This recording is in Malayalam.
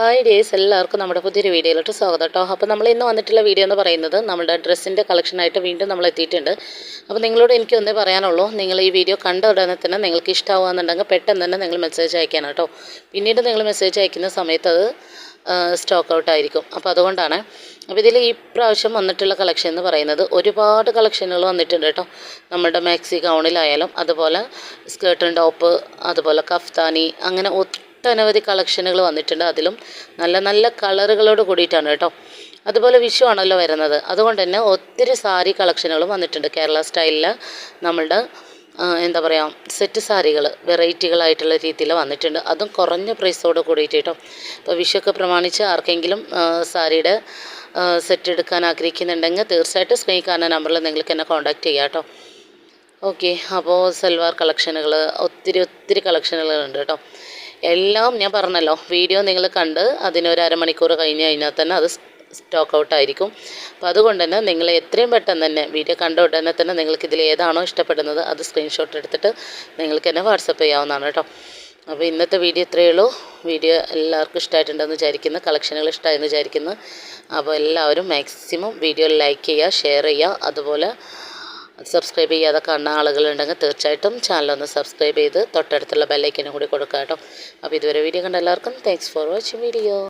ഹായ് ഡേസ് എല്ലാവർക്കും നമ്മുടെ പുതിയൊരു വീഡിയോയിലോട്ട് സ്വാഗതം കേട്ടോ. അപ്പോൾ നമ്മൾ ഇന്ന് വന്നിട്ടുള്ള വീഡിയോ എന്ന് പറയുന്നത് നമ്മുടെ ഡ്രസ്സിന്റെ കളക്ഷനായിട്ട് വീണ്ടും നമ്മൾ എത്തിയിട്ടുണ്ട്. അപ്പോൾ നിങ്ങളോട് എനിക്ക് ഒന്നേ പറയാനുള്ളൂ. നിങ്ങൾ ഈ വീഡിയോ കണ്ട ഉടനെ തന്നെ നിങ്ങൾക്ക് ഇഷ്ടമാകുന്നുണ്ടെങ്കിൽ പെട്ടെന്ന് തന്നെ നിങ്ങൾ മെസ്സേജ് അയക്കാൻ കേട്ടോ. പിന്നീട് നിങ്ങൾ മെസ്സേജ് അയക്കുന്ന സമയത്ത് അത് സ്റ്റോക്ക് ഔട്ട് ആയിരിക്കും. അപ്പോൾ അതുകൊണ്ടാണ് അപ്പോൾ ഇതിൽ ഈ പ്രാവശ്യം വന്നിട്ടുള്ള കളക്ഷൻ എന്ന് പറയുന്നത് ഒരുപാട് കളക്ഷനുകൾ വന്നിട്ടുണ്ട് കേട്ടോ. നമ്മുടെ മാക്സി ഗൗണിലായാലും അതുപോലെ സ്കേർട്ടും ടോപ്പ് അതുപോലെ കഫ്താനി അങ്ങനെ ഒട്ടനവധി കളക്ഷനുകൾ വന്നിട്ടുണ്ട്. അതിലും നല്ല നല്ല കളറുകളോട് കൂടിയിട്ടാണ് കേട്ടോ. അതുപോലെ വിഷു ആണല്ലോ വരുന്നത്. അതുകൊണ്ട് തന്നെ ഒത്തിരി സാരി കളക്ഷനുകളും വന്നിട്ടുണ്ട്. കേരള സ്റ്റൈലിൽ നമ്മളുടെ എന്താ പറയുക സെറ്റ് സാരികൾ വെറൈറ്റികളായിട്ടുള്ള രീതിയിൽ വന്നിട്ടുണ്ട്. അതും കുറഞ്ഞ പ്രൈസോട് കൂടിയിട്ട് കേട്ടോ. ഇപ്പോൾ വിഷുവൊക്കെ പ്രമാണിച്ച് ആർക്കെങ്കിലും സാരിയുടെ സെറ്റ് എടുക്കാൻ ആഗ്രഹിക്കുന്നുണ്ടെങ്കിൽ തീർച്ചയായിട്ടും സ്ക്രീൻ നമ്പറിൽ നിങ്ങൾക്ക് എന്നെ കോൺടാക്റ്റ് ചെയ്യാം കേട്ടോ. ഓക്കെ അപ്പോൾ സൽവാർ കളക്ഷനുകൾ ഒത്തിരി ഒത്തിരി കളക്ഷനുകളുണ്ട് കേട്ടോ. എല്ലാം ഞാൻ പറഞ്ഞല്ലോ. വീഡിയോ നിങ്ങൾ കണ്ട് അതിനൊരു അരമണിക്കൂർ കഴിഞ്ഞ് കഴിഞ്ഞാൽ തന്നെ അത് സ്റ്റോക്ക് ഔട്ട് ആയിരിക്കും. അപ്പോൾ അതുകൊണ്ട് തന്നെ നിങ്ങൾ എത്രയും പെട്ടെന്ന് തന്നെ വീഡിയോ കണ്ട ഉടനെ തന്നെ നിങ്ങൾക്ക് ഇതിൽ ഏതാണോ ഇഷ്ടപ്പെടുന്നത് അത് സ്ക്രീൻഷോട്ട് എടുത്തിട്ട് നിങ്ങൾക്ക് തന്നെ വാട്സപ്പ് ചെയ്യാവുന്നതാണ് കേട്ടോ. അപ്പോൾ ഇന്നത്തെ വീഡിയോ ഇത്രയേ ഉള്ളൂ. വീഡിയോ എല്ലാവർക്കും ഇഷ്ടമായിട്ടുണ്ടെന്ന് വിചാരിക്കുന്നു. കളക്ഷനുകൾ ഇഷ്ടമായെന്ന് വിചാരിക്കുന്നു. അപ്പോൾ എല്ലാവരും മാക്സിമം വീഡിയോ ലൈക്ക് ചെയ്യുക ഷെയർ ചെയ്യുക. അതുപോലെ സബ്സ്ക്രൈബ് ചെയ്യാതെ കാണുന്ന ആളുകളുണ്ടെങ്കിൽ തീർച്ചയായിട്ടും ചാനലൊന്ന് സബ്സ്ക്രൈബ് ചെയ്ത് തൊട്ടടുത്തുള്ള ബെല്ലൈക്കനും കൂടി കൊടുക്കാം കേട്ടോ അപ്പോൾ ഇതുവരെ വീഡിയോ കണ്ട എല്ലാവർക്കും താങ്ക്സ് ഫോർ വാച്ചിങ് വീഡിയോ